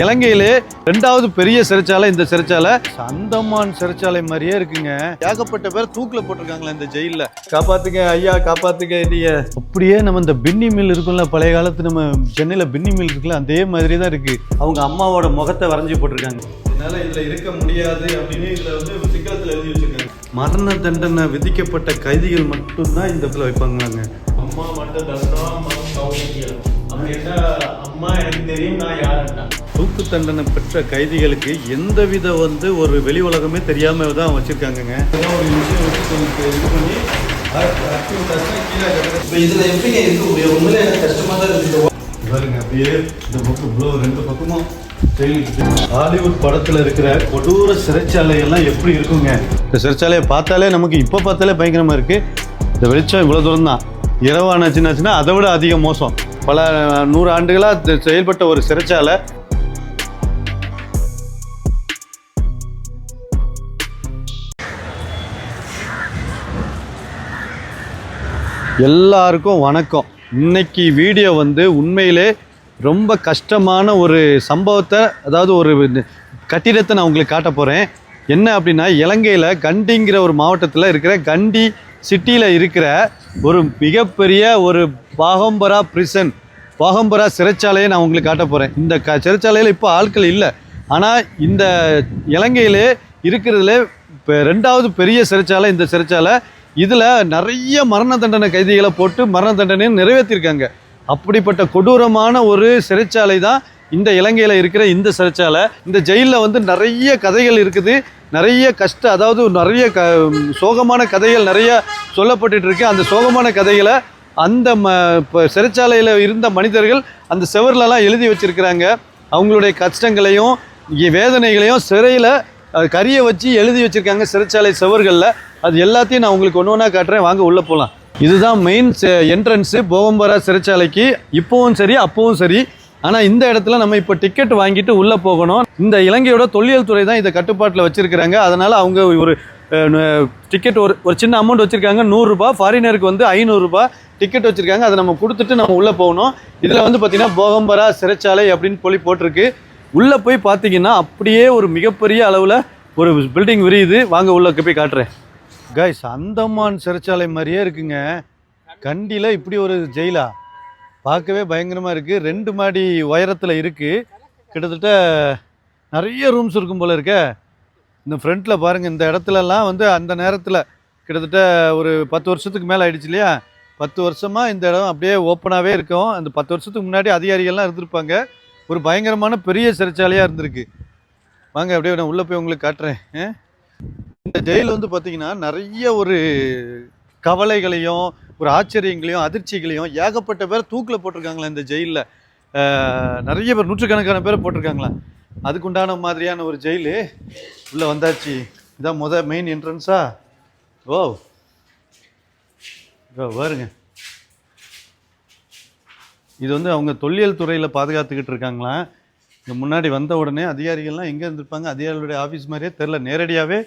இலங்கையிலே ரெண்டாவது பெரிய சிறைச்சாலை இந்த சிறைச்சாலை. அந்தமான் சிறைச்சாலை மாதிரியே இருக்குங்க. ஏகப்பட்ட பேர் தூக்கில போட்டிருக்காங்களா இந்த ஜெயில்ல. காப்பாத்துங்க ஐயா காப்பாத்துங்க நீங்க அப்படியே நம்ம இந்த பின்னி மில் இருக்கும்ல பழைய காலத்து நம்ம சென்னையில பின்னி மில் இருக்குல்ல அதே மாதிரி தான் இருக்கு. அவங்க அம்மாவோட முகத்தை வரைஞ்சி போட்டிருக்காங்க. என்னால இதுல இருக்க முடியாது அப்படின்னு இதுல வந்து சிக்கலத்துல எழுதி வச்சிருக்காங்க. மரண தண்டனை விதிக்கப்பட்ட கைதிகள் மட்டும்தான் இந்த இடத்துல வைப்பாங்களாங்க. அம்மா மட்டும் தந்தா அம்மா எனக்கு தெரியும் நான் யாருன்னா. தூக்கு தண்டனை பெற்ற கைதிகளுக்கு எந்தவித வந்து ஒரு வெளி உலகமே தெரியாம தான் வச்சிருக்காங்கங்க. ஒரு விஷயம் வச்சு கொஞ்சம் இது பண்ணி இப்போ இதில் எப்படிங்க இருக்க? முடியும் உண்மையிலே எனக்கு கஷ்டமாக தான் இருக்குது பாருங்க அப்படியே இந்த பக்கம் இவ்வளோ ரெண்டு பக்கமும் ஹாலிவுட் படத்துல இருக்கிற கொடூர சிறைச்சாலை எல்லாம் எப்படி இருக்குங்க? இந்த சிறைச்சாலையை பார்த்தாலே நமக்கு இப்போ பார்த்தாலே பயங்கரமா இருக்கு. இந்த வெளிச்சம் இவ்வளோ தூரம் தான் இரவானாச்சுன்னாச்சுன்னா அதை விட அதிக மோசம். பல நூறு ஆண்டுகளாக செயல்பட்ட ஒரு சிறைச்சாலை. எல்லாருக்கும் வணக்கம். இன்னைக்கு வீடியோ வந்து உண்மையிலே ரொம்ப கஷ்டமான ஒரு சம்பவத்தை அதாவது ஒரு கட்டிடத்தை நான் உங்களுக்கு காட்ட போகிறேன் என்ன அப்படின்னா இலங்கையில் கண்டிங்கிற ஒரு மாவட்டத்தில் இருக்கிற கண்டி சிட்டியில் இருக்கிற ஒரு மிகப்பெரிய ஒரு பாகம்பரா பிரிசன் பாகம்பரா சிறைச்சாலையை நான் உங்களுக்கு காட்ட போகிறேன் இந்த க சிறைச்சாலையில் இப்போ ஆட்கள் இல்லை. ஆனால் இந்த இலங்கையிலே இருக்கிறதுல இப்போ ரெண்டாவது பெரிய சிறைச்சாலை இந்த சிறைச்சாலை இதில் நிறைய மரண தண்டனை கைதிகளை போட்டு மரண தண்டனையை நிறைவேற்றிருக்காங்க அப்படிப்பட்ட கொடூரமான ஒரு சிறைச்சாலை தான் இந்த இலங்கையில் இருக்கிற இந்த சிறைச்சாலை. இந்த ஜெயிலில் வந்து நிறைய கதைகள் இருக்குது. நிறைய கஷ்ட அதாவது நிறைய க சோகமான கதைகள் நிறைய சொல்லப்பட்டுருக்கு அந்த சோகமான கதைகளை அந்த ம இப்போ சிறைச்சாலையில் இருந்த மனிதர்கள் அந்த செவர்லலாம் எழுதி வச்சுருக்கிறாங்க. அவங்களுடைய கஷ்டங்களையும் வேதனைகளையும் சிறையில் கரியை வச்சு எழுதி வச்சுருக்காங்க சிறைச்சாலை செவர்களில். அது எல்லாத்தையும் நான் உங்களுக்கு ஒன்று ஒன்றா காட்டுறேன். வாங்க உள்ளே போகலாம் இதுதான் மெயின் என்ட்ரன்ஸு போகம்பரா சிறைச்சாலைக்கு. இப்போவும் சரி அப்போவும் சரி. ஆனால் இந்த இடத்துல நம்ம இப்போ டிக்கெட் வாங்கிட்டு உள்ளே போகணும். இந்த இலங்கையோட தொல்லியல் துறை தான் இதை கட்டுப்பாட்டில் வச்சுருக்கிறாங்க. அதனால் அவங்க ஒரு டிக்கெட் ஒரு ஒரு சின்ன அமௌண்ட் வச்சுருக்காங்க. நூறுரூபா ஃபாரினருக்கு வந்து ஐநூறுரூபா டிக்கெட் வச்சுருக்காங்க. அதை நம்ம கொடுத்துட்டு நம்ம உள்ளே போகணும். இதில் வந்து பார்த்திங்கன்னா போகம்பரா சிறைச்சாலை அப்படின்னு சொல்லி போட்டிருக்கு. உள்ளே போய் பார்த்தீங்கன்னா அப்படியே ஒரு மிகப்பெரிய அளவில் ஒரு பில்டிங் விரியுது. வாங்க உள்ளே போய் காட்டுறேன். கைஸ் அந்தமான் சிறைச்சாலை மாதிரியே இருக்குங்க. கண்டியில் இப்படி ஒரு ஜெயிலா? பார்க்கவே பயங்கரமாக இருக்குது ரெண்டு மாடி உயரத்தில் இருக்குது கிட்டத்தட்ட நிறைய ரூம்ஸ் இருக்கும் போல இருக்க. இந்த ஃப்ரண்ட்டில் பாருங்கள் இந்த இடத்துலலாம் வந்து அந்த நேரத்தில் கிட்டத்தட்ட ஒரு பத்து வருஷத்துக்கு மேலே ஆயிடுச்சு இல்லையா? பத்து வருஷமாக இந்த இடம் அப்படியே ஓப்பனாகவே இருக்கும். அந்த பத்து வருஷத்துக்கு முன்னாடி அதிகாரிகள்லாம் இருந்திருப்பாங்க. ஒரு பயங்கரமான பெரிய சிறைச்சாலையாக இருந்திருக்கு. வாங்க அப்படியே நான் உள்ளே போய் உங்களுக்கு காட்டுறேன். இந்த ஜெயில் வந்து பார்த்தீங்கன்னா நிறைய ஒரு கவலைகளையும் ஒரு ஆச்சரியங்களையும் அதிர்ச்சிகளையும் ஏகப்பட்ட பேர் தூக்கில் போட்டிருக்காங்களா இந்த ஜெயிலில் நிறைய பேர் நூற்றுக்கணக்கான பேர் போட்டிருக்காங்களா? அதுக்குண்டான மாதிரியான ஒரு ஜெயிலு. உள்ளே வந்தாச்சு. இதான் முத மெயின் என்ட்ரன்ஸா ஓ. பாருங்க. இது வந்து அவங்க தொல்லியல் துறையில் பாதுகாத்துக்கிட்டு இருக்காங்களாம் இங்கே முன்னாடி வந்த உடனே அதிகாரிகள்லாம் எங்கே இருந்திருப்பாங்க? அதிகாரிகளுடைய ஆஃபீஸ் மாதிரியே தெரில நேரடியாகவே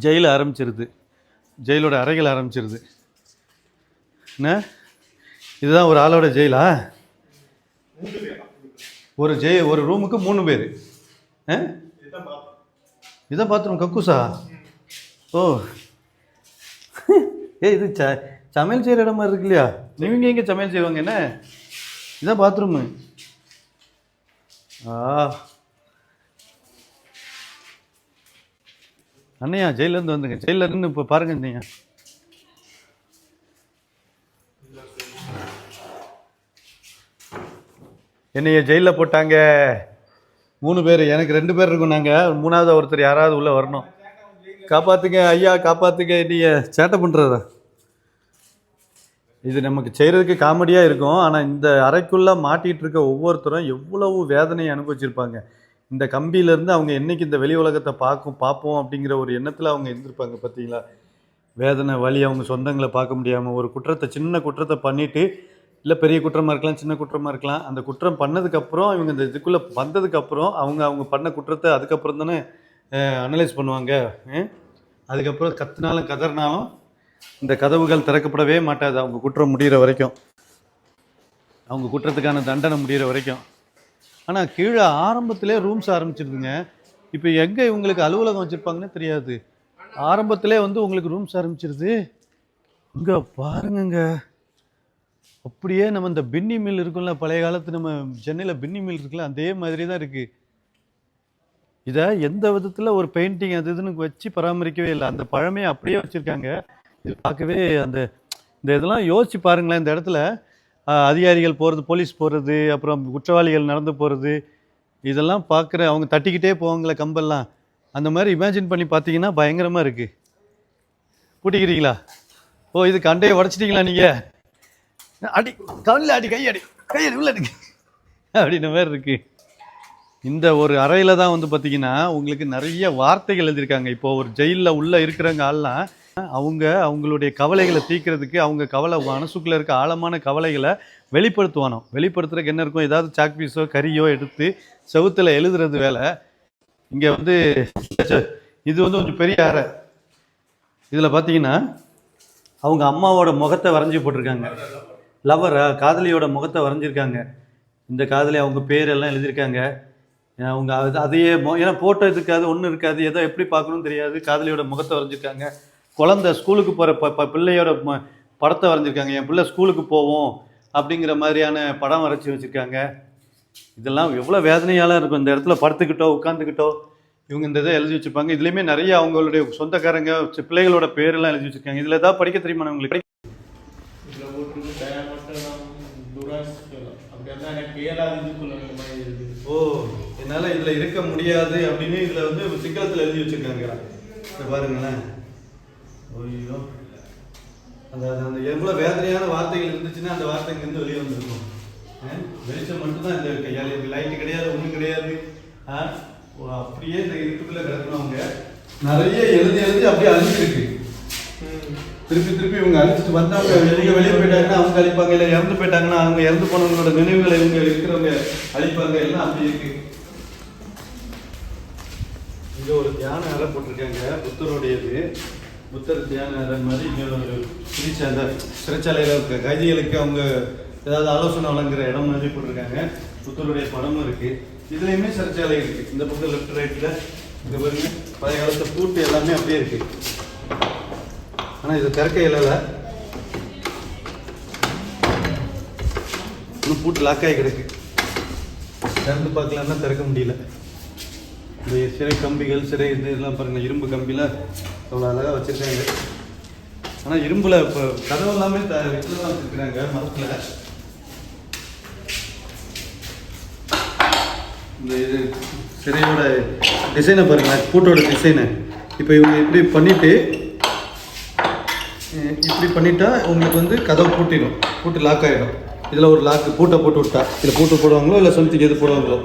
ஜெயில் ஆரம்பிச்சிருது. ஜெயிலோட அறைகள் ஆரம்பிச்சிருது. என்ன? இதுதான் ஒரு ஆளோட ஜெயிலா? ஒரு ஜெய் ஒரு ரூமுக்கு மூணு பேர். ஆ? இதான் பாத்ரூம் கக்கூசா? ஓ. ஏ இது ச சமையல் செய்கிற இடம் மாதிரி இருக்கு இல்லையா? நீங்க எங்கே சமையல் செய்வாங்க என்ன? இதான் பாத்ரூமு. ஆ. அண்ணையா ஜெயிலேருந்து வந்துங்க ஜெயிலில் இருந்து இப்போ பாருங்க அண்ணையா என்னைய ஜெயிலில் போட்டாங்க. மூணு பேர் எனக்கு ரெண்டு பேர் இருக்கோம் நாங்கள் மூணாவது ஒருத்தர் யாராவது உள்ளே வரணும். காப்பாற்றுங்க ஐயா காப்பாற்றுங்க நீங்கள் சேட்டை பண்ணுறதா இது நமக்கு செய்கிறதுக்கு காமெடியாக இருக்கும். ஆனால் இந்த அறைக்குள்ளே மாட்டிகிட்டு இருக்க ஒவ்வொருத்தரும் எவ்வளவு வேதனையை அனுபவிச்சிருப்பாங்க. இந்த கம்பியிலேருந்து அவங்க என்னைக்கு இந்த வெளி உலகத்தை பார்க்கும் பார்ப்போம் அப்படிங்கிற ஒரு எண்ணத்தில் அவங்க இருந்திருப்பாங்க பார்த்தீங்களா வேதனை வழி அவங்க சொந்தங்களை பார்க்க முடியாமல் ஒரு குற்றத்தை சின்ன குற்றத்தை பண்ணிவிட்டு இல்லை பெரிய குற்றமாக இருக்கலாம் சின்ன குற்றமாக இருக்கலாம். அந்த குற்றம் பண்ணதுக்கப்புறம் இவங்க இந்த இதுக்குள்ளே வந்ததுக்கப்புறம் அவங்க அவங்க பண்ண குற்றத்தை அதுக்கப்புறம் தானே அனலைஸ் பண்ணுவாங்க. அதுக்கப்புறம் கத்துனாலும் கதறினாலும் இந்த கதவுகள் திறக்கப்படவே மாட்டாது. அவங்க குற்றம் முடிகிற வரைக்கும். அவங்க குற்றத்துக்கான தண்டனை முடிகிற வரைக்கும். ஆனால் கீழே ஆரம்பத்திலே ரூம்ஸ் ஆரம்பிச்சிருதுங்க. இப்போ எங்கே இவங்களுக்கு அலுவலகம் வச்சுருப்பாங்கன்னு தெரியாது. ஆரம்பத்திலே வந்து உங்களுக்கு ரூம்ஸ் ஆரம்பிச்சிருது. இங்கே பாருங்கங்க. அப்படியே நம்ம இந்த பின்னி மில் இருக்கும்ல பழைய காலத்து நம்ம சென்னையில் பின்னி மில் இருக்குல்ல அதே மாதிரி தான் இருக்குது இதை எந்த விதத்தில் ஒரு பெயிண்டிங் அது இதுன்னு வச்சு பராமரிக்கவே இல்லை. அந்த பழமையை அப்படியே வச்சுருக்காங்க. இது பார்க்கவே அந்த இந்த இதெல்லாம் யோசிச்சு பாருங்களேன் இந்த இடத்துல அதிகாரிகள் போகிறது போலீஸ் போகிறது அப்புறம் குற்றவாளிகள் நடந்து போகிறது இதெல்லாம் பார்க்குற அவங்க தட்டிக்கிட்டே போவாங்களே கம்பெல்லாம். அந்த மாதிரி இமேஜின் பண்ணி பார்த்தீங்கன்னா பயங்கரமாக இருக்குது பூட்டிக்கிறீங்களா ஓ இது கண்டையை உடச்சிட்டிங்களா நீங்கள் அடி கவனில் அடி கையடி கையடி உள்ள அடி. அப்படின்ன மாதிரி இருக்குது இந்த ஒரு அறையில் தான் வந்து பார்த்தீங்கன்னா உங்களுக்கு நிறைய வார்த்தைகள் எழுதியிருக்காங்க. இப்போ ஒரு ஜெயிலில் உள்ளே இருக்கிறவங்க ஆள்லாம் அவங்க அவங்களுடைய கவலைகளை தீர்க்கறதுக்கு அவங்க கவலை மனசுக்குள்ளே இருக்க ஆழமான கவலைகளை வெளிப்படுத்துவானோ? வெளிப்படுத்துறதுக்கு என்ன இருக்கும்? ஏதாவது சாக் பீஸோ கறியோ எடுத்து செவுத்துல எழுதுறது வேலை. இங்கே வந்து இது வந்து கொஞ்சம் பெரிய அறை. இதில் பார்த்தீங்கன்னா அவங்க அம்மாவோட முகத்தை வரைஞ்சி போட்டிருக்காங்க. லவ்வரா காதலியோட முகத்தை வரைஞ்சிருக்காங்க. இந்த காதலி அவங்க பேரெல்லாம் எழுதியிருக்காங்க. அவங்க அது அதையே மொ- ஏன்னா ஃபோட்டோ இருக்காது ஒன்றும் இருக்காது எதோ எப்படி பார்க்கணும்னு தெரியாது. காதலியோட முகத்தை வரைஞ்சிருக்காங்க. குழந்தை ஸ்கூலுக்கு போகிற ப ப- பிள்ளையோட ம- படத்தை வரைஞ்சிருக்காங்க. என் பிள்ளை ஸ்கூலுக்கு போவோம் அப்படிங்கிற மாதிரியான படம் வரைச்சி வச்சுருக்காங்க. இதெல்லாம் எவ்வளோ வேதனையாலாம் இருக்கும். இந்த இடத்துல படுத்துக்கிட்டோ உட்காந்துக்கிட்டோ இவங்க இந்த இதை எழுதி வச்சுருப்பாங்க. இதுலேயுமே நிறைய அவங்களுடைய சொந்தக்காரங்க பிள்ளைகளோட பேரெல்லாம் எழுதி வச்சுருக்காங்க. இதில் ஏதாவது படிக்க தெரியுமா உங்களுக்கு இதுல போட்டிருக்கு தயாமட்டம் துராஸ் அப்படியே தான் எனக்கு ஏழாவது மாதிரி இருக்குது. ஓ என்னால் இதில் இருக்க முடியாது அப்படின்னு இதில் வந்து சிக்கலத்தில் எழுதி வச்சிருக்காங்க இதை பாருங்களேன். ஐயோ. அந்த அந்த- அந்த எவ்வளோ வேதனையான வார்த்தைகள் இருந்துச்சுன்னா அந்த வார்த்தை இங்கேருந்து வெளியே வந்திருக்கும். ஆ? வெளிச்சம் மட்டும்தான் இந்த கையால் லைட்டு கிடையாது ஒன்றும் கிடையாது. ஆ? ஓ, அப்படியே இந்த இருட்டுக்குள்ளே கிடக்கணும் அவங்க நிறைய எழுதி எழுதி அப்படியே அழிஞ்சிருக்கு. திருப்பி திருப்பி இவங்க அழிச்சிட்டு வந்தாங்க. வெளியே வெளியே போயிட்டாங்கன்னா அவங்க அழிப்பாங்க இல்லை இறந்து போயிட்டாங்கன்னா அவங்க இறந்து போனவங்களோட நினைவுகளை இவங்க இருக்கிறவங்க அழிப்பாங்க. எல்லாம் அப்படி இருக்கு. இங்க ஒரு தியான அறை போட்டிருக்காங்க. புத்தருடையது. புத்தர் தியான அறை மாதிரி இங்க ஒரு சிரிச்ச அந்த சிறைச்சாலையில் இருக்க கைதிகளுக்கு அவங்க ஏதாவது ஆலோசனை வழங்குற இடம் மாதிரி போட்டிருக்காங்க. புத்தருடைய படமும் இருக்கு. இதுலயுமே சிறைச்சாலை இருக்கு. இந்த பக்கம் லெஃப்ட் ரைட்ல இங்க பாருங்க. பழைய காலத்து பூட்டு எல்லாமே அப்படியே இருக்கு. ஆனால் இது திறக்க இயலல இன்னும் பூட்டு லாக் ஆகி கிடக்கு. திறந்து பார்க்கலாம்னா திறக்க முடியல. இந்த சிறை கம்பிகள் சிறை இது இதெல்லாம் பாருங்க இரும்பு கம்பியில் அவ்வளோ அழகாக வச்சுருக்காங்க. ஆனால் இரும்பில் இப்போ கதவு எல்லாமே த இதில் தான் வச்சுருக்குறாங்க மரத்தில். இந்த இது சிறையோட டிசைனை பாருங்க பூட்டோட டிசைனை இப்போ இவங்க இப்படி பண்ணிவிட்டு இப்படி பண்ணிட்டா உங்களுக்கு வந்து கதவு பூட்டிடும். பூட்டு லாக் ஆகிடும் இதில் ஒரு லாக்கு பூட்டை போட்டு விட்டா. இதில் பூட்டு போடுவாங்களோ இல்லை சொந்தத்துக்கு எது போடுவாங்களோ.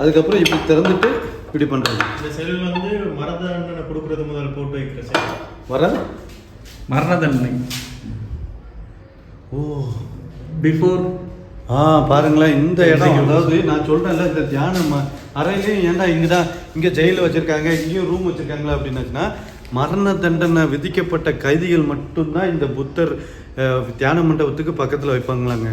அதுக்கப்புறம் இப்படி திறந்துட்டு இப்படி பண்ணுறாங்க இந்த செல் வந்து மரண தண்டனை கொடுக்கறது முதல் போட்டு வைக்கிற செல். வர மரண தண்டனை ஓ. பிஃபோர் ஆ பாருங்களேன் இந்த இடம். அதாவது நான் சொல்றேன்ல இந்த தியானம் அறையிலையும் ஏன்டா இங்கே தான் இங்கே ஜெயிலில் வச்சுருக்காங்க இங்கேயும் ரூம் வச்சுருக்காங்களா அப்படின்னாச்சுன்னா மரண தண்டனை விதிக்கப்பட்ட கைதிகள் மட்டும்தான் இந்த புத்தர் தியான மண்டபத்துக்கு பக்கத்தில் வைப்பாங்களாங்க.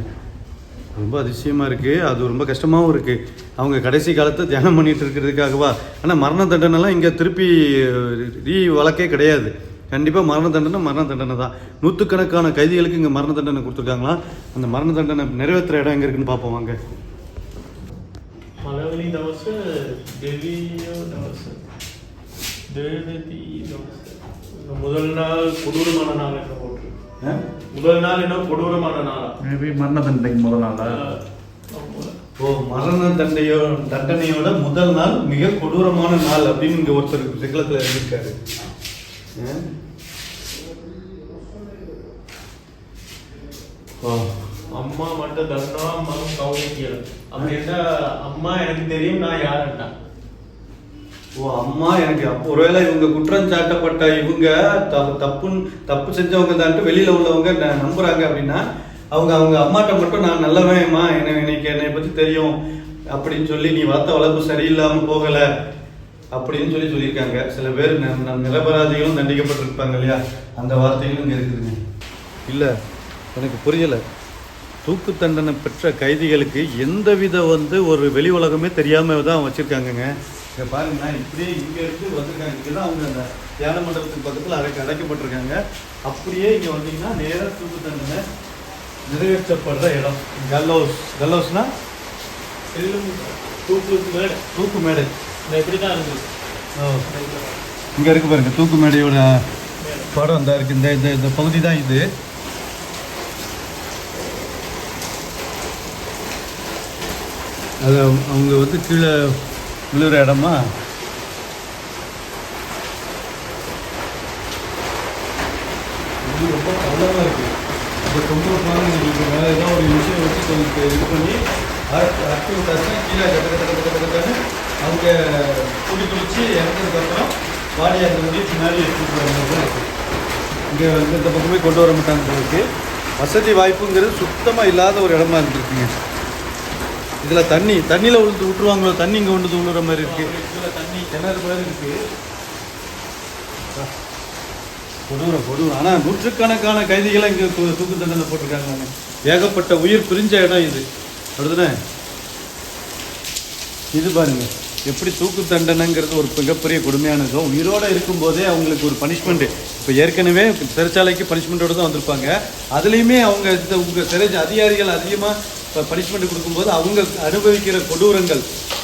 ரொம்ப அதிசயமாக இருக்குது அது ரொம்ப கஷ்டமாகவும் இருக்குது அவங்க கடைசி காலத்தை தியானம் பண்ணிகிட்டு இருக்கிறதுக்காகவா? ஆனால் மரண தண்டனைலாம் இங்கே திருப்பி ரீ வழக்கே கிடையாது. கண்டிப்பாக மரண தண்டனை மரண தண்டனை தான். நூற்றுக்கணக்கான கைதிகளுக்கு இங்கே மரண தண்டனை கொடுத்துருக்காங்களாம் அந்த மரண தண்டனை நிறைவேற்றுற இடம் எங்கே இருக்குன்னு பார்ப்போம் வாங்க. மலவலி தவசு. தேவதி முதல் நாள் கொடூரமான நாள் என்ன? போட்டிருக்கு? முதல் நாள்? என்ன கொடூரமான நாளா மேபி மரண தண்டனைக்கு முதல் நாளா. ஓ மரண தண்டையோ தண்டனையோட முதல் நாள் மிக கொடூரமான நாள் அப்படின்னு இங்கே ஒருத்தர் ஆ? ஓ அம்மா மட்டும் தண்டா மகன் கவுனிக்கல அப்படின்னா அம்மா எனக்கு தெரியும் நான் யாருன்னா? ஓ அம்மா எனக்கு அப்போ ஒருவேளை இவங்க குற்றம் சாட்டப்பட்ட இவங்க தப்பு தப்புன்னு தப்பு செஞ்சவங்க தான்ட்டு வெளியில் உள்ளவங்க நம்புறாங்க அப்படின்னா அவங்க அவங்க அம்மாட்ட மட்டும் நான் நல்லவன்மா எனக்கு இன்னைக்கு என்னை பற்றி தெரியும். அப்படின்னு சொல்லி நீ வளர்த்த வளர்ப்பு சரியில்லாமல் போகலை அப்படின்னு சொல்லி சொல்லியிருக்காங்க. சில பேர் ந- ந- நிரபராதிகளும் தண்டிக்கப்பட்டிருப்பாங்க இல்லையா? அந்த வார்த்தைகளும் இங்கே இருக்குதுங்க. இல்லை எனக்கு புரியல. தூக்கு தண்டனை பெற்ற கைதிகளுக்கு எந்தவித வந்து ஒரு வெளி உலகமே தெரியாமல் தான் வச்சுருக்காங்கங்க. இங்கே பாருங்கண்ணா இப்படியே இங்கே இருந்து வந்திருக்காங்க இங்கே தான் அவங்க அந்த தியான மண்டபத்துக்கு பக்கத்தில் அடைக்க அடைக்கப்பட்டிருக்காங்க. அப்படியே இங்கே வந்தீங்கன்னா நேராக தூக்கு தண்டனை நிறைவேற்றப்படுற இடம். கல்லோஸ் கல்லோஸ்னா தூக்கு மேடை. தூக்கு மேடை. இப்படி தான் இருக்குது இங்கே இருக்கு பாருங்க தூக்கு மேடையோட படம். இந்த இருக்கு இந்த இந்த இந்த பகுதி தான் இது. அது அவங்க வந்து கீழே விழுற இடமா? இது ரொம்ப அழகாக இருக்குது இப்போ ரொம்ப பாருங்க மேலே ஏதாவது ஒரு விஷயம் வச்சு இது பண்ணி அக்டி விட்டாச்சுன்னா கீழே கட்ட கட்ட கட்ட கட்ட கட்டன்னு அவங்க குடி குளிச்சு இறந்ததுக்கப்புறம் பாடி அந்த பின்னாடி எடுத்துட்டு வர மாதிரி தான் இங்கே வந்து இந்த பக்கமே கொண்டு வர மாட்டாங்க இருக்குது வசதி வாய்ப்புங்கிறது சுத்தமாக இல்லாத ஒரு இடமா இருந்துருக்குங்க. இதில் தண்ணி தண்ணியில் விழுந்து விட்டுருவாங்களோ தண்ணி இங்கே விழுந்து விழுற மாதிரி இருக்கு. இதில் தண்ணி கிணறு மாதிரி இருக்கு. கொடூரம் கொடூரம் ஆனால் நூற்றுக்கணக்கான கைதிகளை இங்கே தூக்கு தண்டனை போட்டிருக்காங்க ஏகப்பட்ட உயிர் பிரிஞ்ச இடம் இது. அப்படிதானே இது பாருங்க. எப்படி தூக்கு தண்டனைங்கிறது ஒரு மிகப்பெரிய கொடுமையானதும் உயிரோட இருக்கும்போதே அவங்களுக்கு ஒரு பனிஷ்மெண்ட் இப்போ ஏற்கனவே சிறைச்சாலைக்கு பனிஷ்மெண்ட்டோடு தான் வந்திருப்பாங்க. அதுலேயுமே அவங்க இந்த உங்கள் சிறை அதிகாரிகள் அதிகமாக இப்போ பனிஷ்மெண்ட் கொடுக்கும்போது அவங்க அனுபவிக்கிற கொடூரங்கள்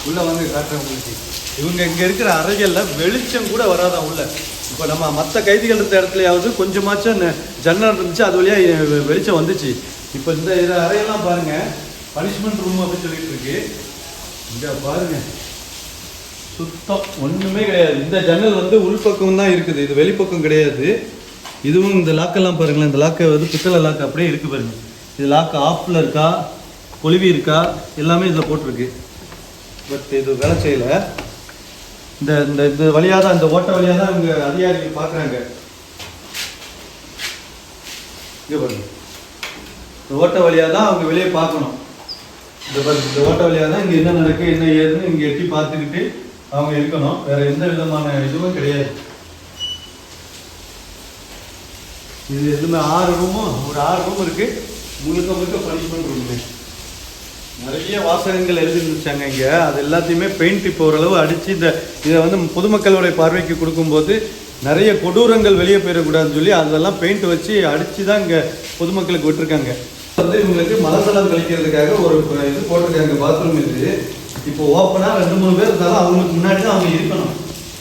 உள்ளே வந்து காட்டுறவங்களுக்கு இவங்க இங்கே இருக்கிற அறைகளில் வெளிச்சம் கூட வராதான் உள்ள. இப்போ நம்ம மற்ற கைதிகள் இருந்த இடத்துலயாவது கொஞ்சமாச்சும் ஜன்னல் இருந்துச்சு அது வழியாக வெளிச்சம் வந்துச்சு. இப்போ இந்த இதை அறையெல்லாம் பாருங்கள் பனிஷ்மெண்ட் ரூம் அப்படின்னு சொல்லிட்டு இருக்கு. இங்கே பாருங்கள் சுத்தம் ஒன்றுமே கிடையாது. இந்த ஜன்னல் வந்து உள்பக்கம் தான் இருக்குது. இது வெளிப்பக்கம் கிடையாது. இதுவும் இந்த லாக்கெல்லாம் பாருங்களேன். இந்த லாக்கை வந்து பித்தளை லாக் அப்படியே இருக்குது பாருங்கள் இது லாக் ஆஃப்ல இருக்கா? கொழுவி இருக்கா? எல்லாமே இதில் போட்டிருக்கு. பட் இது வேலை செய்யல. இந்த இந்த இந்த வழியாக தான் இந்த ஓட்ட வழியாக தான் இவங்க அதிகாரிகள் பார்க்குறாங்க. இங்கே பாருங்க. இந்த ஓட்ட வழியாக தான் அவங்க வெளியே பார்க்கணும். இந்த பாருங்க இந்த ஓட்ட வழியாக தான் இங்கே என்ன நடக்கு என்ன ஏதுன்னு இங்கே எட்டி பார்த்துக்கிட்டு அவங்க இருக்கணும். வேறு எந்த விதமான இதுவும் கிடையாது. இது எதுவுமே ஆறு ரூமும் ஒரு ஆறு ரூம் இருக்குது முழுக்க முழுக்க பனிஷ்மெண்ட் ரூமே நிறைய வாசகங்கள் எழுதி இருந்துச்சாங்க இங்கே. அது எல்லாத்தையுமே பெயிண்ட் இப்போ ஓரளவு அடித்து இந்த இதை வந்து பொதுமக்களுடைய பார்வைக்கு கொடுக்கும்போது நிறைய கொடூரங்கள் வெளியே போயிடக்கூடாதுன்னு சொல்லி அதெல்லாம் பெயிண்ட் வச்சு அடித்து தான் இங்கே பொதுமக்களுக்கு விட்டுருக்காங்க. வந்து இவங்களுக்கு மலசலம் கழிக்கிறதுக்காக ஒரு இது போட்டிருக்காங்க பாத்ரூம் இது. இப்போ ஓப்பனாக ரெண்டு மூணு பேர் இருந்தாலும் அவங்களுக்கு முன்னாடி தான் அவங்க இருக்கணும்.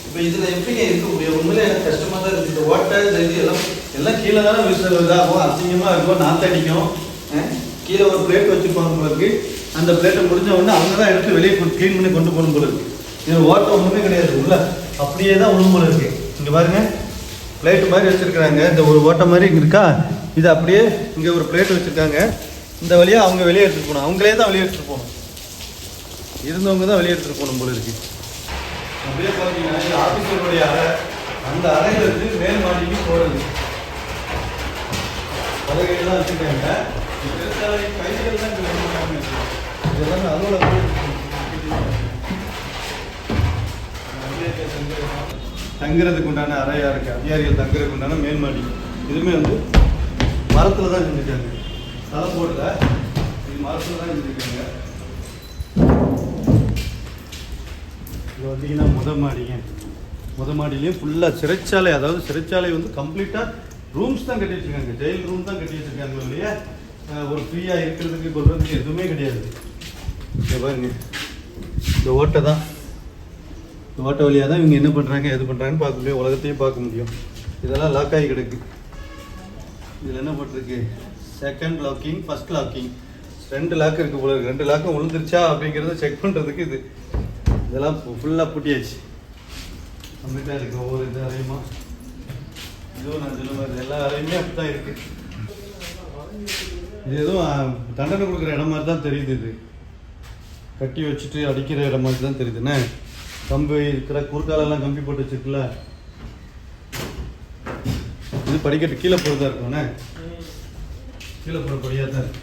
இப்போ இதில் எப்படிங்க இருக்க முடியும்? உண்மையிலே எனக்கு கஷ்டமாக தான் இருக்குது இந்த ஓட்டை இந்த இது எல்லாம் எல்லாம் கீழே தானே விசில் இதாகும் அசிங்கமாக இருக்கும். நாத்தடிக்கும். கீழே ஒரு பிளேட் வச்சுருப்பாங்க உங்களுக்கு அந்த பிளேட்டை முடிஞ்ச உடனே அவங்க தான் எடுத்து வெளியே க்ளீன் பண்ணி கொண்டு போகணும் போல இருக்கு. இது ஓட்ட ஒன்றுமே கிடையாது உள்ள. அப்படியே தான் உள்ள போல இருக்கு. இங்கே பாருங்க. பிளேட் மாதிரி வச்சுருக்குறாங்க. இந்த ஒரு ஓட்டை மாதிரி இங்கே இருக்கா? இது அப்படியே இங்கே ஒரு பிளேட் வச்சுருக்காங்க. இந்த வழியாக அவங்க வெளியே எடுத்துகிட்டு போகணும். அவங்களே தான் வெளியே எடுத்துகிட்டு போகணும். இருந்தவங்க தான் வெளியே எடுத்துகிட்டு போகணும் போல இருக்கு. அப்படியே பார்த்தீங்கன்னா இது ஆஃபீஸருடைய அறை. அந்த அறையில் இருந்து மேல் மாடிக்கு போகிறது பலகைகள்லாம் வச்சுருக்காங்க. கைகள் கைதிகள் தான் தங்குறதுக்கு உண்டான அறையா இருக்கு. அதிகாரிகள் தங்குறதுக்கு உண்டான மேல்மாடி இதுவுமே வந்து மரத்துல தான் செஞ்சுருக்காங்க. தலை போடல. இது மரத்துல தான் செஞ்சுருக்காங்க. இது வந்தீங்கன்னா முத மாடிங்க. முத மாடியிலையும் ஃபுல்லாக சிறைச்சாலை அதாவது சிறைச்சாலை வந்து கம்ப்ளீட்டாக ரூம்ஸ் தான் கட்டி வச்சுருக்காங்க. ஜெயில் ரூம் தான் கட்டி வச்சுருக்காங்க இல்லையா ஒரு ஃப்ரீயாக இருக்கிறதுக்கு கொள்றதுக்கு எதுவுமே கிடையாது. இங்கே பாருங்க. இந்த ஓட்டை தான். இந்த ஓட்டை வழியாக தான் இவங்க என்ன பண்ணுறாங்க எது பண்ணுறாங்கன்னு பார்க்க முடியும். உலகத்தையும் பார்க்க முடியும். இதெல்லாம் லாக் ஆகி கிடக்கு. இதில் என்ன போட்டிருக்கு? செகண்ட் லாக்கிங் ஃபஸ்ட் லாக்கிங் ரெண்டு லாக் இருக்குது போல இருக்கு. ரெண்டு லாக்கும் விழுந்துருச்சா அப்படிங்கிறத செக் பண்ணுறதுக்கு இது. இதெல்லாம் ஃபுல்லாக பூட்டியாச்சு. கம்ப்ளீட்டாக இருக்குது ஒவ்வொரு இது அறையுமா? இதுவும் நான் சொல்ல மாதிரி எல்லா அறையுமே அப்படி தான் இருக்குது இது எதுவும் தண்டனை கொடுக்குற இடம் மாதிரி தான் தெரியுது இது. கட்டி வச்சுட்டு அடிக்கிற இடம் மாதிரி தான் தெரியுதுண்ணே. கம்பி இருக்கிற குறுக்காலெல்லாம் கம்பி போட்டு வச்சிருக்குல்ல? இது படிக்கட்டு கீழே போகிறதா இருக்கும்ண்ணே. கீழே போகிற படியாக தான் இருக்கு.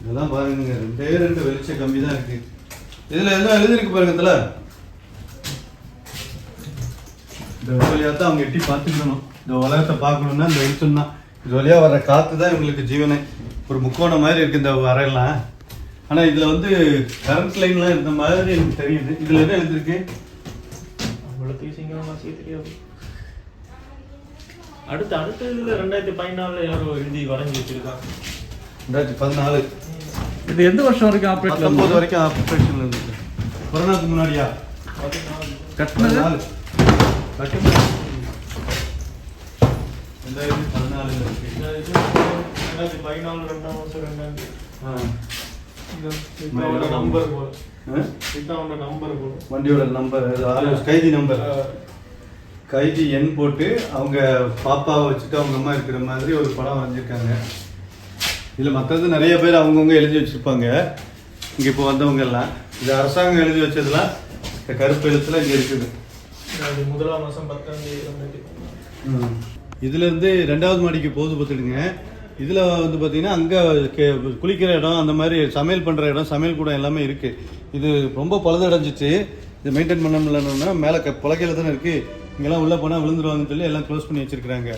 இதெல்லாம் பாருங்க ரெண்டே ரெண்டு வெளிச்ச கம்மி தான் இருக்கு. இதுல எல்லாம் எழுதிருக்கு பாருங்க இதுல. இந்த வழியா தான் அவங்க எட்டி பார்த்துக்கணும். இந்த உலகத்தை பார்க்கணும்னா இந்த வெளிச்சம் தான் இது வழியா வர்ற காத்து தான் இவங்களுக்கு ஜீவனை. ஒரு முக்கோணம் மாதிரி இருக்கு இந்த அறையெல்லாம். ஆனா இதுல வந்து கரண்ட் லைன்லாம் இருந்த மாதிரி எனக்கு தெரியுது. இதுல என்ன எழுதிருக்கு அவ்வளோ வாசிக்க தெரியாது. அடுத்து அடுத்த இதுல ரெண்டாயிரத்தி பதினாலுல யாரோ எழுதி வரைஞ்சி வச்சிருக்காங்க. ரெண்டாயிரத்தி பதினாலு. இது எந்த வருஷம் வரைக்கும் ஆப்ரேட்ல பத்தொன்பது வரைக்கும் ஆப்ரேஷன்ல இருந்துச்சு கொரோனாக்கு முன்னாடியா? கட்டினது? பதினாலு. கட்டுமான ரெண்டாயிரத்தி இது ரெண்டாயிரத்தி பதினாலு ரெண்டாம் வருஷம் ரெண்டாயிரத்தி நம்பர் போல. நம்பர் போல. வண்டியோட நம்பர் கைதி நம்பர் கைதி எண் போட்டு அவங்க பாப்பாவை வச்சுட்டு அவங்க அம்மா இருக்கிற மாதிரி ஒரு படம் வரைஞ்சிருக்காங்க. இதில் மற்றது நிறைய பேர் அவங்கவுங்க எழுதி வச்சிருப்பாங்க. இங்கே இப்போ வந்தவங்க எல்லாம். இது அரசாங்கம் எழுதி வச்சதெல்லாம் இந்த கருப்பு எழுத்துல இங்கே இருக்குது. முதலாம் மாசம் பத்தாம் தேதி. இதுலேருந்து ரெண்டாவது மாடிக்கு போகுது பார்த்துடுங்க இதில் வந்து பார்த்தீங்கன்னா அங்கே குளிக்கிற இடம் அந்த மாதிரி சமையல் பண்ணுற இடம் சமையல் கூடம் எல்லாமே இருக்குது இது ரொம்ப பழுதடைஞ்சிச்சு. இது மெயின்டைன் பண்ண முடியலன்னா மேலே க புலக்கையில் தானே இருக்குது இங்கெல்லாம் உள்ளே போனால் விழுந்துருவாங்கன்னு சொல்லி எல்லாம் க்ளோஸ் பண்ணி வச்சுருக்குறாங்க.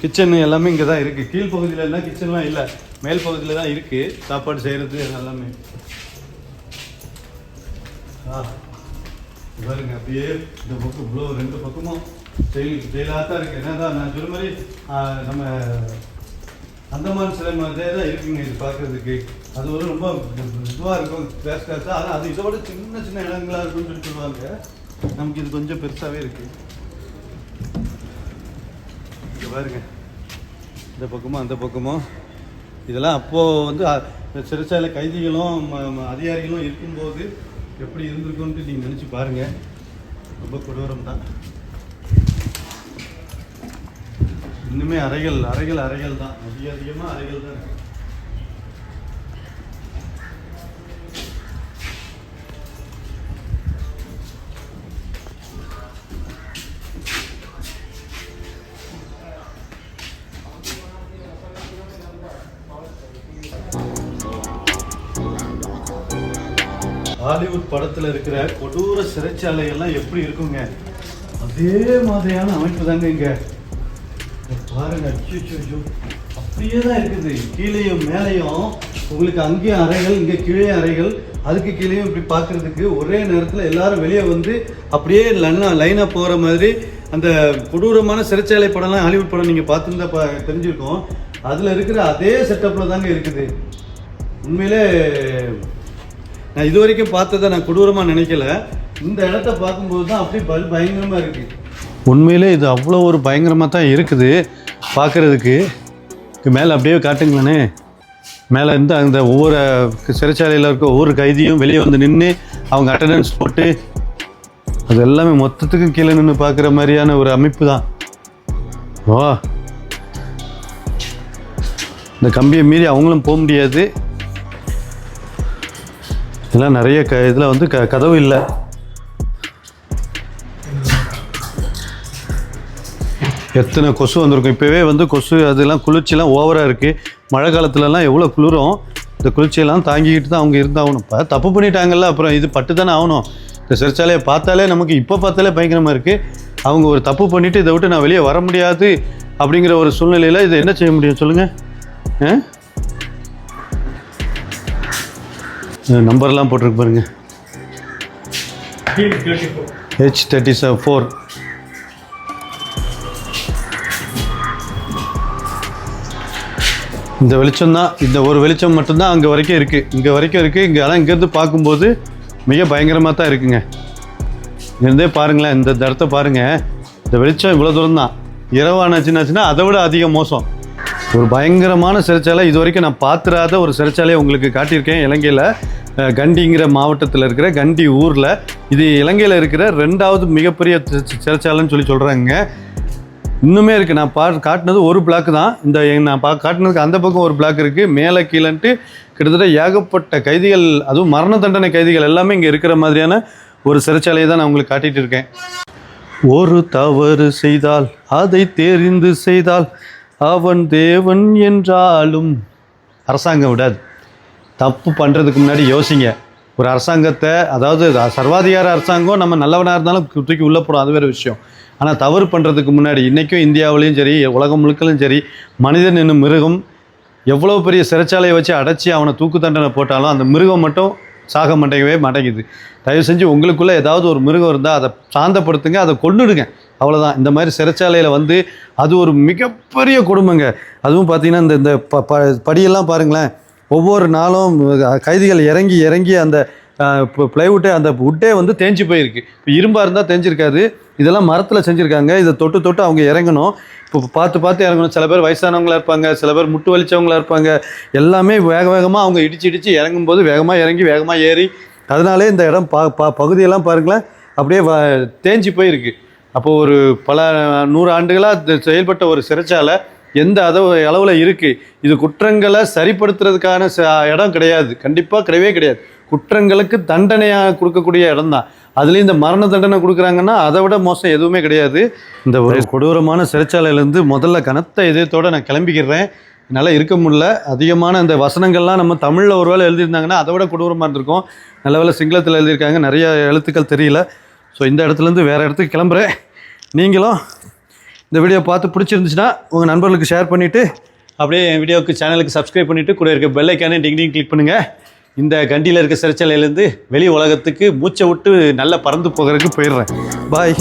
கிச்சன் எல்லாமே இங்கே தான் இருக்குது கீழ் பகுதியில் எல்லாம் கிச்சன்லாம் இல்லை. மேல் பகுதியில் தான் இருக்குது சாப்பாடு செய்கிறது எல்லாமே. பாருங்க அப்படியே இந்த பக்கம் இவ்வளோ ரெண்டு பக்கமும் ஜெயில் ஜெயிலாக தான் இருக்குது என்னதான் நான் சொன்ன மாதிரி நம்ம அந்தமான் சிலை மாதிரியே தான் இருக்குங்க இது பார்க்குறதுக்கு. அது ஒரு ரொம்ப இதுவாக இருக்கும் கிளாஸ் கிளாஸாக ஆனால் அது இதை விட சின்ன சின்ன இடங்களாக இருக்கும்னு சொல்லி சொல்லுவாங்க. நமக்கு இது கொஞ்சம் பெருசாகவே இருக்குது பாருங்க. இந்த பக்கமும் அந்த பக்கமும் இதெல்லாம் அப்போது வந்து சிறைச்சாலை கைதிகளும் ம- ம- அதிகாரிகளும் இருக்கும்போது எப்படி இருந்திருக்கும்ட்டு நீங்கள் நினச்சி பாருங்க. ரொம்ப கொடூரம் தான். இன்னுமே அறைகள் அறைகள் அறைகள் தான். அதிக அதிகமாக அறைகள் தான் ஹாலிவுட் படத்துல இருக்கிற கொடூர சிறைச்சாலை எல்லாம் எப்படி இருக்குங்க? அதே மாதிரியான அமைப்பு தாங்க இங்க. பாருங்க அச்சோ அப்படியே தான் இருக்குது. கீழேயும் மேலேயும் உங்களுக்கு அங்கேயும் அறைகள் இங்கே கீழே அறைகள் அதுக்கு கீழேயும் இப்படி பார்க்கறதுக்கு ஒரே நேரத்தில் எல்லாரும் வெளியே வந்து அப்படியே லைனாக லைனாக போகிற மாதிரி அந்த கொடூரமான சிறைச்சாலை படம்லாம் ஹாலிவுட் படம் நீங்கள் பார்த்துருந்தா பா தெரிஞ்சிருக்கோம். அதில் இருக்கிற அதே செட்டப்பில் தாங்க இருக்குது. உண்மையிலே நான் இது வரைக்கும் பார்த்ததை நான் கொடூரமாக நினைக்கல. இந்த இடத்த பார்க்கும்போது தான் அப்படியே பல் பயங்கரமாக இருக்குது உண்மையிலே இது அவ்வளோ ஒரு பயங்கரமாக தான் இருக்குது பார்க்குறதுக்கு. மேலே அப்படியே காட்டுங்களேனே. மேலே இருந்து அந்த ஒவ்வொரு சிறைச்சாலையில் இருக்க ஒவ்வொரு கைதியும் வெளியே வந்து நின்று அவங்க அட்டண்டன்ஸ் போட்டு அது எல்லாமே மொத்தத்துக்கும் கீழே நின்று பார்க்குற மாதிரியான ஒரு அமைப்பு தான். ஓ இந்த கம்பியை மீறி அவங்களும் போக முடியாது. இதெல்லாம் நிறைய க இதில் வந்து க கதவு இல்லை. எத்தனை கொசு வந்திருக்கும். இப்போவே வந்து கொசு அதெல்லாம் குளிர்ச்சிலாம் ஓவராக இருக்குது மழை காலத்துலலாம் எவ்வளோ குளிரும். இந்த குளிர்ச்சியெல்லாம் தாங்கிக்கிட்டு தான் அவங்க இருந்தாகணும். இப்போ தப்பு பண்ணிட்டாங்கல்ல அப்புறம் இது பட்டு தானே ஆகணும். இந்த சிறைச்சாலையை பார்த்தாலே நமக்கு இப்போ பார்த்தாலே பயங்கரமாக இருக்குது அவங்க ஒரு தப்பு பண்ணிவிட்டு இதை விட்டு நான் வெளியே வர முடியாது அப்படிங்கிற ஒரு சூழ்நிலையில் இதை என்ன செய்ய முடியும் சொல்லுங்கள் ஆ? நம்பர்லாம் போட்டிருக்கு பாருங்க. ஹெச் தேர்ட்டி செவன் ஃபோர் இந்த வெளிச்சம் தான் இந்த ஒரு வெளிச்சம் மட்டும்தான் அங்கே வரைக்கும் இருக்குது இங்கே வரைக்கும் இருக்குது இங்கே ஆனால் இங்கேருந்து பார்க்கும்போது மிக பயங்கரமாக தான் இருக்குங்க. இங்கேருந்தே பாருங்களேன் இந்த இடத்த பாருங்கள் இந்த வெளிச்சம் இவ்வளோ தூரம் தான் இரவானாச்சுன்னாச்சுன்னா அதை விட அதிக மோசம். ஒரு பயங்கரமான சிறைச்சாலை இது வரைக்கும் நான் பார்த்துடாத ஒரு சிறைச்சாலையை உங்களுக்கு காட்டியிருக்கேன் இலங்கையில். கண்டிங்கிற மாவட்டத்தில் இருக்கிற கண்டி ஊரில் இது இலங்கையில் இருக்கிற ரெண்டாவது மிகப்பெரிய சிறைச்சாலைன்னு சொல்லி சொல்கிறாங்க இன்னுமே இருக்குது நான் பா காட்டினது ஒரு பிளாக் தான். இந்த நான் பா காட்டினதுக்கு அந்த பக்கம் ஒரு பிளாக் இருக்குது மேலே கீழன்ட்டு கிட்டத்தட்ட ஏகப்பட்ட கைதிகள் அதுவும் மரண தண்டனை கைதிகள் எல்லாமே இங்கே இருக்கிற மாதிரியான ஒரு சிறைச்சாலையை தான் நான் உங்களுக்கு காட்டிகிட்டு இருக்கேன். ஒரு தவறு செய்தால் அதை தெரிந்து செய்தால் அவன் தேவன் என்றாலும் அரசாங்கம் விடாது. தப்பு பண்ணுறதுக்கு முன்னாடி யோசிங்க. ஒரு அரசாங்கத்தை அதாவது சர்வாதிகார அரசாங்கம் நம்ம நல்லவனாக இருந்தாலும் தூக்கி உள்ளே போடும். அது வேறு விஷயம். ஆனால் தவறு பண்ணுறதுக்கு முன்னாடி இன்றைக்கும் இந்தியாவிலையும் சரி உலகம் முழுக்கலும் சரி மனிதன் என்னும் மிருகம் எவ்வளோ பெரிய சிறைச்சாலையை வச்சு அடைச்சி அவனை தூக்கு தண்டனை போட்டாலும் அந்த மிருகம் மட்டும் சாக மாட்டேங்கவே மாட்டேங்குது. தயவு செஞ்சு உங்களுக்குள்ளே ஏதாவது ஒரு மிருகம் இருந்தால் அதை சாந்தப்படுத்துங்க அதை கொன்னுடுங்க. அவ்வளோதான் இந்த மாதிரி சிறைச்சாலையில் வந்து அது ஒரு மிகப்பெரிய கொடுமைங்க. அதுவும் பார்த்தீங்கன்னா இந்த இந்த ப- படியெல்லாம் பாருங்களேன். ஒவ்வொரு நாளும் கைதிகள் இறங்கி இறங்கி அந்த ப்ளைவுட்டே அந்த உட்டே வந்து தேஞ்சு போயிருக்கு. இப்போ இரும்பாக இருந்தால் தேஞ்சிருக்காது. இதெல்லாம் மரத்தில் செஞ்சுருக்காங்க. இதை தொட்டு தொட்டு அவங்க இறங்கணும். இப்போ பார்த்து பார்த்து இறங்கணும். சில பேர் வயசானவங்களாக இருப்பாங்க. சில பேர் முட்டு வலிச்சவங்களா இருப்பாங்க. எல்லாமே வேக வேகமாக அவங்க இடிச்சு இடிச்சு இறங்கும்போது வேகமாக இறங்கி வேகமாக ஏறி அதனாலே இந்த இடம் பா பா பகுதியெல்லாம் பாருங்களேன் அப்படியே வ தேஞ்சு போயிருக்கு. அப்போது ஒரு பல நூறு ஆண்டுகளாக செயல்பட்ட ஒரு சிறைச்சாலை எந்த அளவு அளவில் இருக்குது இது குற்றங்களை சரிப்படுத்துறதுக்கான ச- இடம் கிடையாது. கண்டிப்பாக கிடையவே கிடையாது. குற்றங்களுக்கு தண்டனையாக கொடுக்கக்கூடிய இடம் தான் அதுலேயும் இந்த மரண தண்டனை கொடுக்குறாங்கன்னா அதை விட மோசம் எதுவுமே கிடையாது. இந்த ஒரு கொடூரமான சிறைச்சாலையிலேருந்து முதல்ல கனத்த இதயத்தோடு நான் கிளம்பிக்கிறேன். என்னால் இருக்க முடியல. அதிகமான இந்த வசனங்கள்லாம் நம்ம தமிழில் ஒரு வேளை எழுதியிருந்தாங்கன்னா அதை விட கொடூரமாக இருந்திருக்கும். நல்ல வேளை சிங்களத்தில் எழுதியிருக்காங்க. நிறைய எழுத்துக்கள் தெரியல. ஸோ இந்த இடத்துலேருந்து வேறு இடத்துக்கு கிளம்புறேன். நீங்களும் இந்த வீடியோ பார்த்து பிடிச்சிருந்துச்சுன்னா உங்கள் நண்பர்களுக்கு ஷேர் பண்ணிவிட்டு அப்படியே என் வீடியோவுக்கு சேனலுக்கு சப்ஸ்கிரைப் பண்ணிவிட்டு கூட இருக்க பெல்லைக்கானே டிங் டிங் கிளிக் பண்ணுங்கள் இந்த கண்டியில் இருக்க சிறைச்சாலையிலேருந்து வெளி உலகத்துக்கு மூச்சை விட்டு நல்லா பறந்து போகிறதுக்கு போயிடுறேன். பாய்